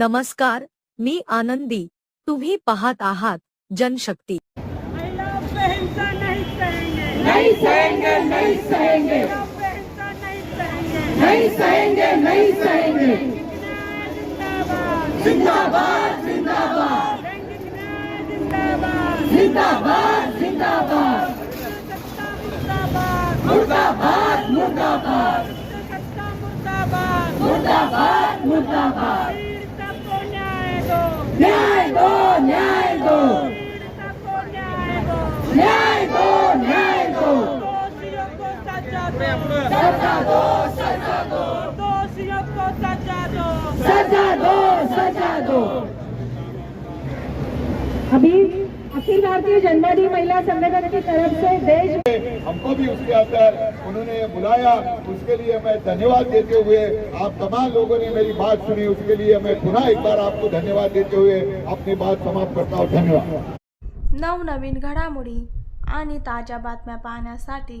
नमस्कार मी आनंदी. तुम्ही पाहत आहात जनशक्ती. नहीं सहेंगे मुर्दाबाद पीड़िता को न्याय दो न्याय दो न्याय दो पीड़िता को न्याय दो न्याय दो न्याय दो दोषियों को सजा दो सजा दो दोषियों को सजा दो सजा दो सजा दो अभी अखिल भारतीय जनता दल महिला संगठन की तरफ़ से देश हमको भी उसके अंदर उन्होंने बुलाया उसके लिए मैं धन्यवाद देते हुए आप तमाम लोगों ने मेरी बात सुनी उसके लिए मैं पुनः एक बार आपको धन्यवाद देते हुए अपनी बात समाप्त करता हूँ। धन्यवाद। नव नवनवीन घडामोडी आणि ताज्या बातम्या पाहण्यासाठी